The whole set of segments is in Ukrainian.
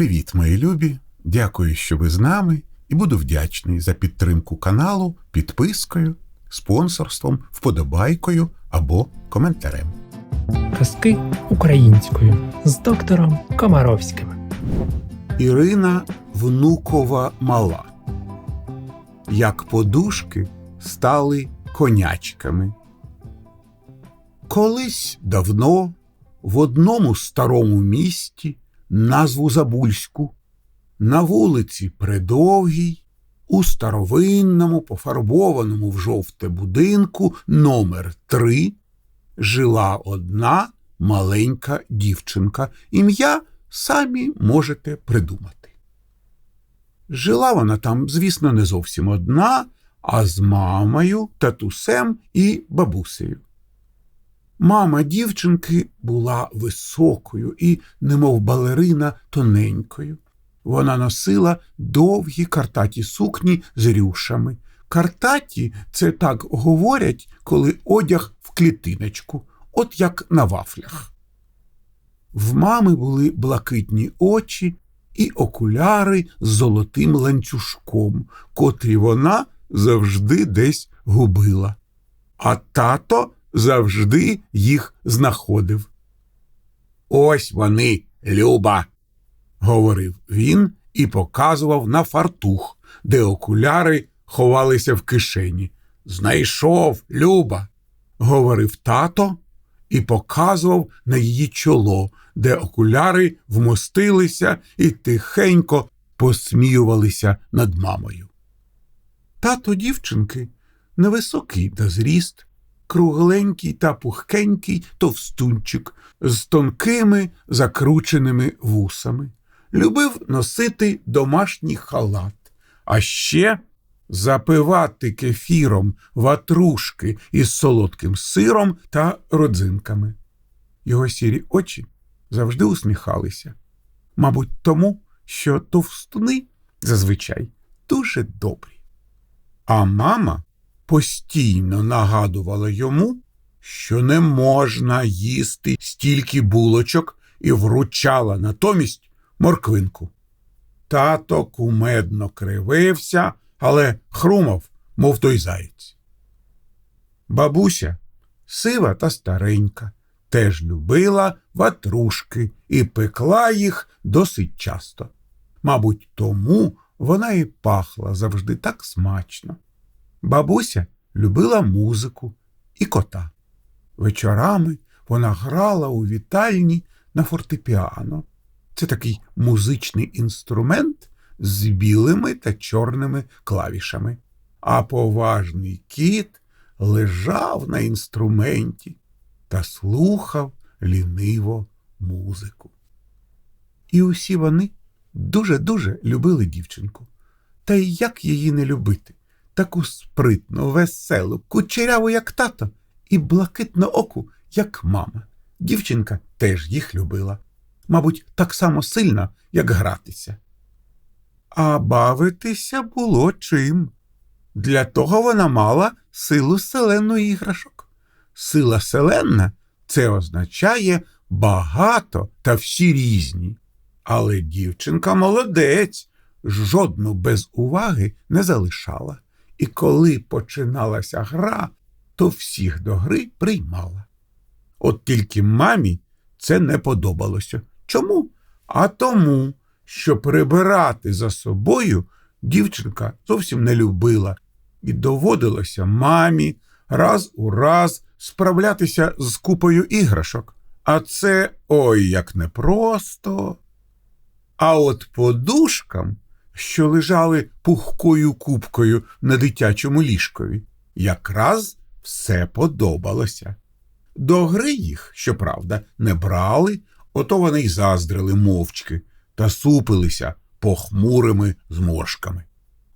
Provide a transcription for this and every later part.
Привіт, мої любі! Дякую, що ви з нами, і буду вдячний за підтримку каналу підпискою, спонсорством, вподобайкою або коментарем. Казки українською з доктором Комаровським. Ірина Внукова мала. Як подушки стали конячками. Колись давно в одному старому місті, назву Забульську, на вулиці Придовгій, у старовинному, пофарбованому в жовте будинку номер 3 жила одна маленька дівчинка. Ім'я самі можете придумати. Жила вона там, звісно, не зовсім одна, а з мамою, татусем і бабусею. Мама дівчинки була високою і, немов балерина, тоненькою. Вона носила довгі картаті сукні з рюшами. Картаті це так говорять, коли одяг в клітиночку, от як на вафлях. В мами були блакитні очі і окуляри з золотим ланцюжком, котрі вона завжди десь губила. А тато завжди їх знаходив. Ось вони, Люба, говорив він і показував на фартух, де окуляри ховалися в кишені. Знайшов, Люба, говорив тато і показував на її чоло, де окуляри вмостилися і тихенько посміювалися над мамою. Тато дівчинки невисокий на зріст, кругленький та пухкенький товстунчик з тонкими закрученими вусами. Любив носити домашній халат, а ще запивати кефіром ватрушки із солодким сиром та родзинками. Його сірі очі завжди усміхалися. Мабуть, тому, що товстуни зазвичай дуже добрі. А мама постійно нагадувала йому, що не можна їсти стільки булочок і вручала натомість морквинку. Тато кумедно кривився, але хрумав, мов той заєць. Бабуся, сива та старенька, теж любила ватрушки і пекла їх досить часто. Мабуть, тому вона і пахла завжди так смачно. Бабуся любила музику і кота. Вечорами вона грала у вітальні на фортепіано. Це такий музичний інструмент з білими та чорними клавішами. А поважний кіт лежав на інструменті та слухав ліниво музику. І усі вони дуже-дуже любили дівчинку. Та й як її не любити? Таку спритну, веселу, кучеряву, як тато, і блакитну оку, як мама. Дівчинка теж їх любила, мабуть, так само сильно, як гратися. А бавитися було чим. Для того вона мала силу селеної іграшок. Сила селенна це означає багато та всі різні. Але дівчинка молодець, жодну без уваги не залишала. І коли починалася гра, то всіх до гри приймала. От тільки мамі це не подобалося. Чому? А тому, що прибирати за собою дівчинка зовсім не любила, і доводилося мамі раз у раз справлятися з купою іграшок. А це ой як непросто. А от подушкам, що лежали пухкою купкою на дитячому ліжкові, якраз все подобалося. До гри їх, щоправда, не брали, ото вони й заздрили мовчки та супилися похмурими зморшками.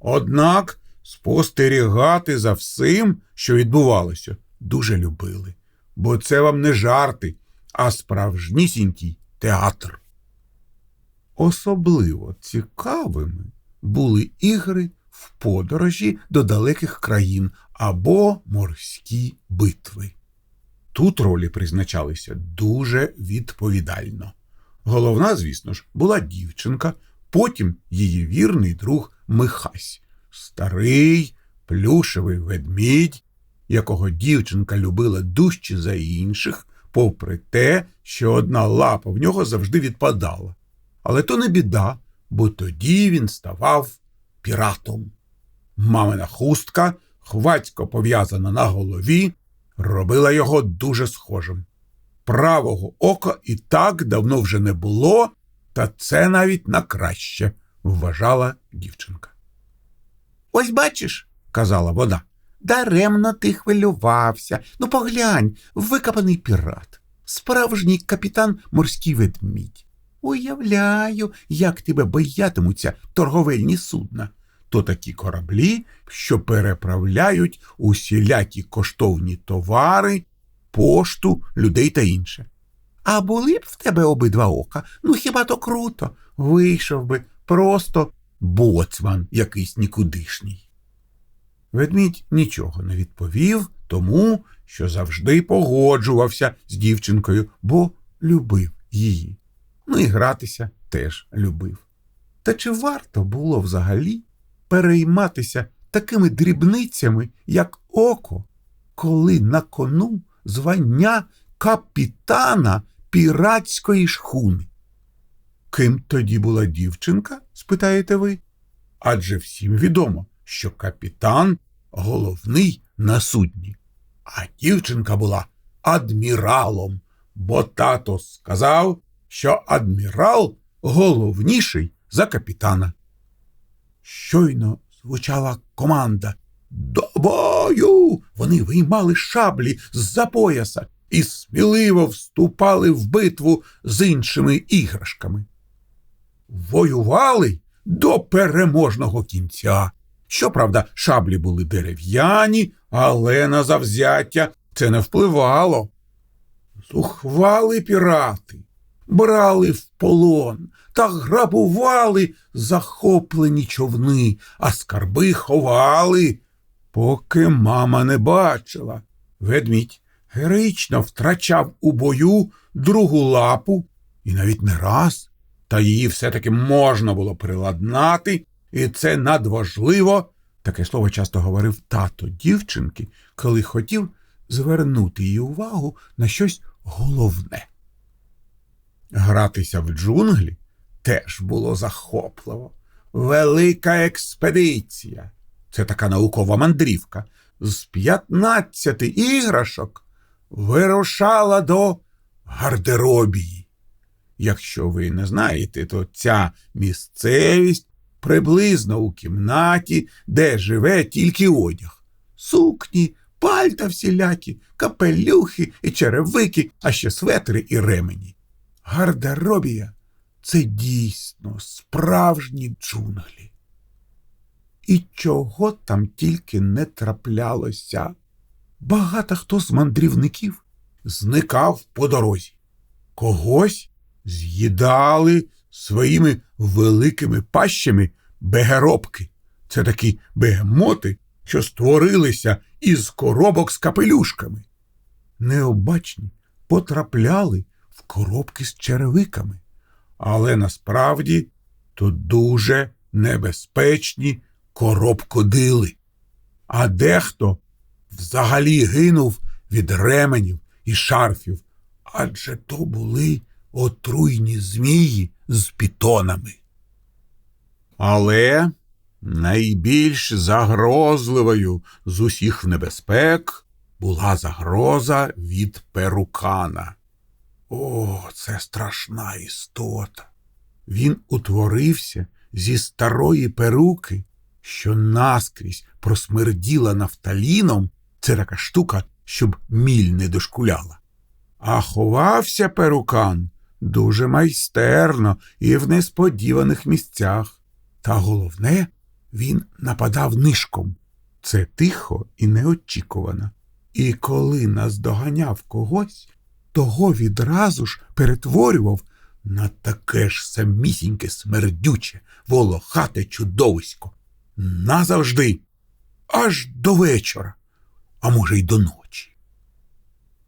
Однак спостерігати за всім, що відбувалося, дуже любили, бо це вам не жарти, а справжнісінький театр. Особливо цікавими були ігри в подорожі до далеких країн або морські битви. Тут ролі призначалися дуже відповідально. Головна, звісно ж, була дівчинка, потім її вірний друг Михась, старий плюшевий ведмідь, якого дівчинка любила дужче за інших, попри те, що одна лапа в нього завжди відпадала. Але то не біда, бо тоді він ставав піратом. Мамина хустка, хвацько пов'язана на голові, робила його дуже схожим. Правого ока і так давно вже не було, та це навіть на краще, вважала дівчинка. Ось бачиш, казала вона, даремно ти хвилювався. Ну поглянь, викопаний пірат, справжній капітан морський ведмідь. Уявляю, як тебе боятимуться торговельні судна. То такі кораблі, що переправляють усілякі коштовні товари, пошту, людей та інше. А були б в тебе обидва ока, ну хіба то круто, вийшов би просто боцман якийсь нікудишній. Ведмідь нічого не відповів, тому що завжди погоджувався з дівчинкою, бо любив її. Ну і гратися теж любив. Та чи варто було взагалі перейматися такими дрібницями, як око, коли на кону звання капітана піратської шхуни? Ким тоді була дівчинка, спитаєте ви? Адже всім відомо, що капітан головний на судні, а дівчинка була адміралом, бо тато сказав, що адмірал головніший за капітана. Щойно звучала команда До бою! Вони виймали шаблі з-за пояса і сміливо вступали в битву з іншими іграшками. Воювали до переможного кінця. Щоправда, шаблі були дерев'яні, але на завзяття це не впливало. Зухвали пірати, брали в полон та грабували захоплені човни, а скарби ховали, поки мама не бачила. Ведмідь героїчно втрачав у бою другу лапу, і навіть не раз, та її все-таки можна було приладнати, і це надважливо. Таке слово часто говорив тато дівчинки, коли хотів звернути її увагу на щось головне. Гратися в джунглі теж було захопливо. Велика експедиція. Це така наукова мандрівка. З 15 іграшок вирушала до гардеробії. Якщо ви не знаєте, то ця місцевість приблизно у кімнаті, де живе тільки одяг. Сукні, пальта всілякі, капелюхи і черевики, а ще светри і ремені. Гардеробія це дійсно справжні джунглі. І чого там тільки не траплялося. Багато хто з мандрівників зникав по дорозі. Когось з'їдали своїми великими пащами бегеробки. Це такі бегемоти, що створилися із коробок з капелюшками. Необачні потрапляли в коробки з черевиками, але насправді то дуже небезпечні коробкодили. А дехто взагалі гинув від ременів і шарфів, адже то були отруйні змії з пітонами. Але найбільш загрозливою з усіх небезпек була загроза від перукана. О, це страшна істота. Він утворився зі старої перуки, що наскрізь просмерділа нафталіном. Це така штука, щоб міль не дошкуляла. А ховався перукан дуже майстерно і в несподіваних місцях. Та головне, він нападав нишком. Це тихо і неочікувано. І коли наздоганяв когось, того відразу ж перетворював на таке ж самісіньке смердюче, волохате чудовисько. Назавжди, аж до вечора, а може й до ночі.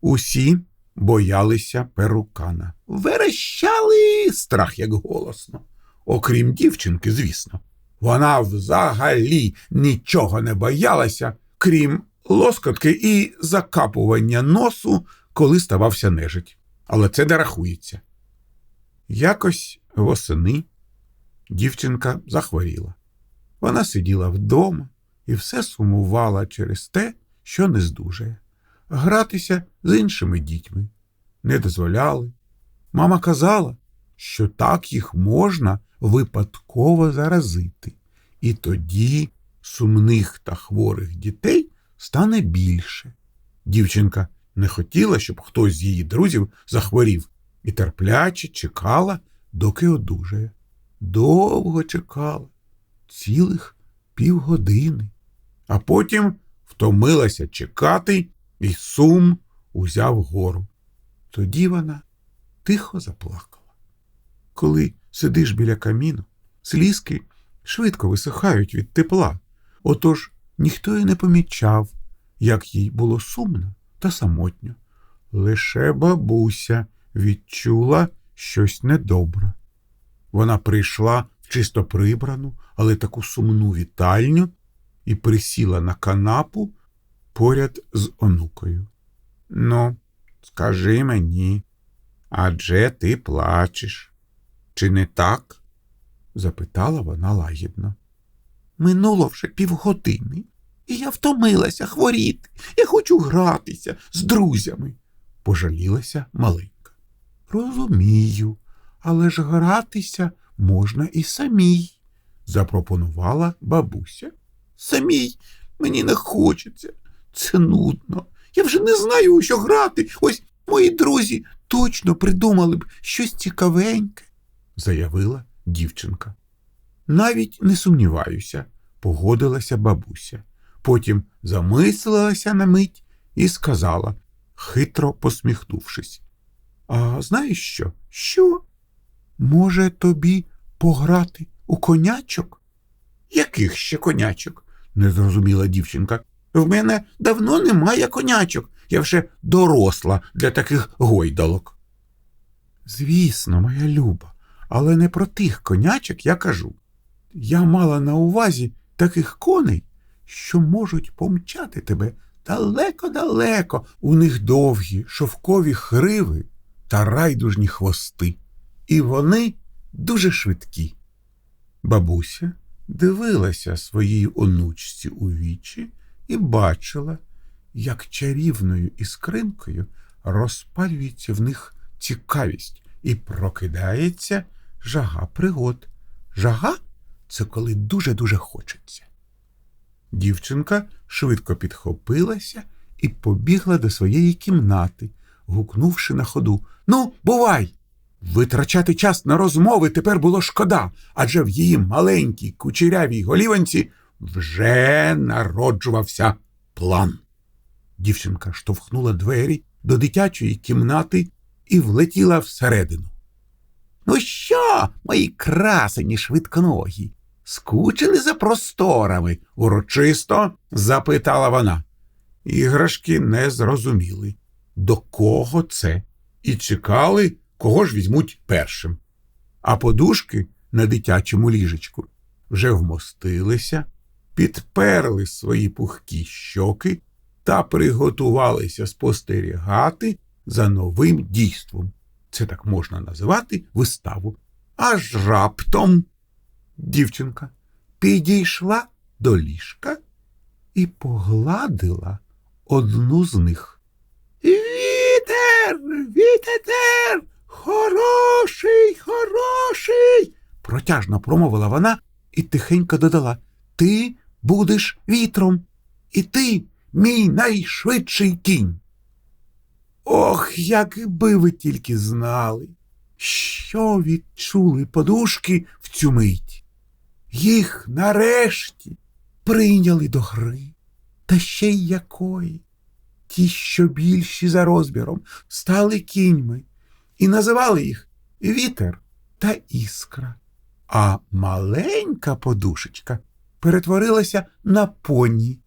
Усі, боялися перукана. Верещали страх як голосно. Окрім дівчинки, звісно. Вона взагалі нічого не боялася, крім лоскотки і закапування носу, коли ставався нежить. Але це не рахується. Якось восени дівчинка захворіла. Вона сиділа вдома і все сумувала через те, що не здужає. Гратися з іншими дітьми не дозволяли. Мама казала, що так їх можна випадково заразити, і тоді сумних та хворих дітей стане більше. Дівчинка не хотіла, щоб хтось з її друзів захворів, і терпляче чекала, доки одужає. Довго чекала, цілих півгодини, а потім втомилася чекати, і сум узяв гору. Тоді вона тихо заплакала. Коли сидиш біля каміну, слізки швидко висихають від тепла, отож ніхто й не помічав, як їй було сумно та самотньо. Лише бабуся відчула щось недобре. Вона прийшла в чисто прибрану, але таку сумну вітальню і присіла на канапу поряд з онукою. Ну, скажи мені, адже ти плачеш? Чи не так? запитала вона лагідно. Минуло вже півгодини, і я втомилася хворіти. Я хочу гратися з друзями, пожалілася маленька. Розумію, але ж гратися можна і самій, запропонувала бабуся. Самій мені не хочеться. Це нудно. Я вже не знаю, у що грати. Ось мої друзі точно придумали б щось цікавеньке, заявила дівчинка. Навіть не сумніваюся, погодилася бабуся. Потім замислилася на мить і сказала, хитро посміхнувшись. А знаєш що? Що? Може, тобі пограти у конячок? Яких ще конячок? не зрозуміла дівчинка. В мене давно немає конячок. Я вже доросла для таких гойдалок. Звісно, моя люба, але не про тих конячок я кажу. Я мала на увазі таких коней, що можуть помчати тебе далеко-далеко. У них довгі шовкові хриви та райдужні хвости. І вони дуже швидкі. Бабуся дивилася своїй онучці у вічі і бачила, як чарівною іскринкою розпалюється в них цікавість і прокидається жага пригод. Жага це коли дуже-дуже хочеться. Дівчинка швидко підхопилася і побігла до своєї кімнати, гукнувши на ходу Ну, бувай! Витрачати час на розмови тепер було шкода, адже в її маленькій кучерявій голіванці вже народжувався план. Дівчинка штовхнула двері до дитячої кімнати і влетіла всередину. Ну що, мої красені швидконогі, скучили за просторами? урочисто запитала вона. Іграшки не зрозуміли, до кого це, і чекали, кого ж візьмуть першим. А подушки на дитячому ліжечку вже вмостилися, підперли свої пухкі щоки та приготувалися спостерігати за новим дійством. Це так можна називати виставу. Аж раптом дівчинка підійшла до ліжка і погладила одну з них. Вітер, вітер, хороший, хороший, протяжно промовила вона і тихенько додала Ти будеш вітром, і ти мій найшвидший кінь. Ох, якби ви тільки знали, що відчули подушки в цю мить. Їх нарешті прийняли до гри, та ще й якої. Ті, що більші за розміром, стали кіньми і називали їх вітер та іскра. А маленька подушечка перетворилася на поні,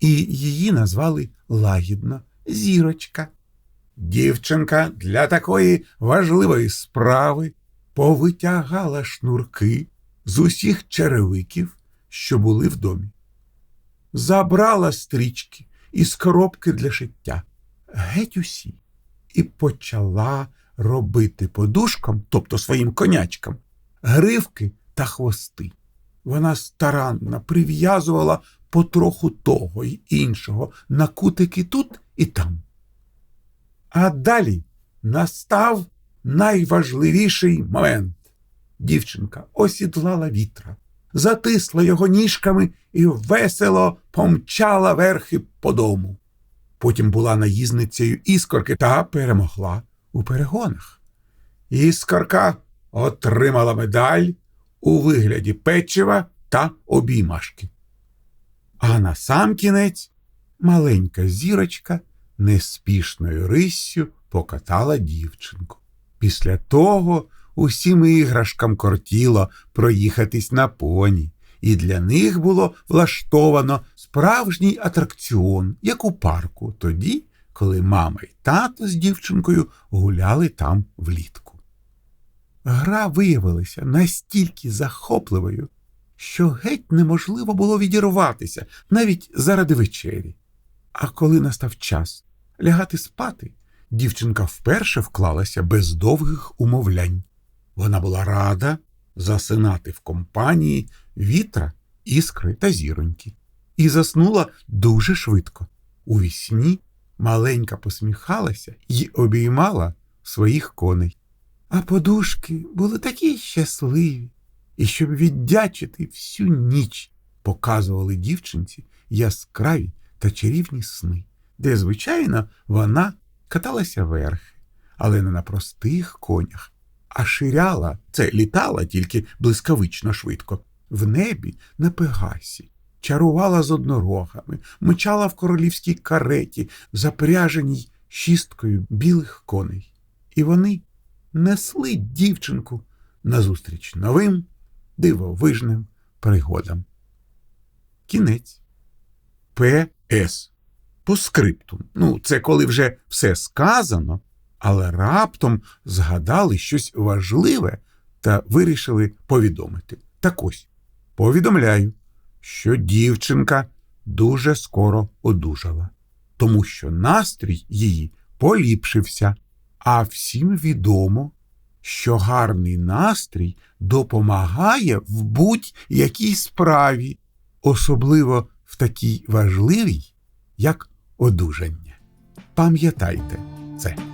і її назвали лагідно зірочка. Дівчинка для такої важливої справи повитягала шнурки з усіх черевиків, що були в домі. Забрала стрічки із коробки для шиття, геть усі, і почала робити подушкам, тобто своїм конячкам, гривки та хвости. Вона старанно прив'язувала потроху того й іншого на кутики тут і там. А далі настав найважливіший момент. Дівчинка осідлала вітра, затисла його ніжками і весело помчала верхи по дому. Потім була наїзницею іскорки та перемогла у перегонах. Іскорка отримала медаль у вигляді печива та обіймашки. А на сам кінець маленька зірочка неспішною риссю покатала дівчинку. Після того усім іграшкам кортіло проїхатись на поні, і для них було влаштовано справжній атракціон, як у парку, тоді, коли мама й тато з дівчинкою гуляли там влітку. Гра виявилася настільки захопливою, що геть неможливо було відірватися навіть заради вечері. А коли настав час лягати спати, дівчинка вперше вклалася без довгих умовлянь. Вона була рада засинати в компанії вітра, іскри та зіроньки, і заснула дуже швидко. У вісні маленька посміхалася і обіймала своїх коней. А подушки були такі щасливі, і щоб віддячити всю ніч, показували дівчинці яскраві та чарівні сни, де, звичайно, вона каталася верхи, але не на простих конях, а ширяла, це літала тільки блискавично швидко, в небі на пегасі, чарувала з однорогами, мчала в королівській кареті, запряженій шісткою білих коней. І вони несли дівчинку назустріч новим дивовижним пригодам. Кінець. П.С. По скриптум. Ну, це коли вже все сказано, але раптом згадали щось важливе та вирішили повідомити. Так ось, повідомляю, що дівчинка дуже скоро одужала, тому що настрій її поліпшився, а всім відомо, що гарний настрій допомагає в будь-якій справі, особливо в такій важливій, як одужання. Пам'ятайте це.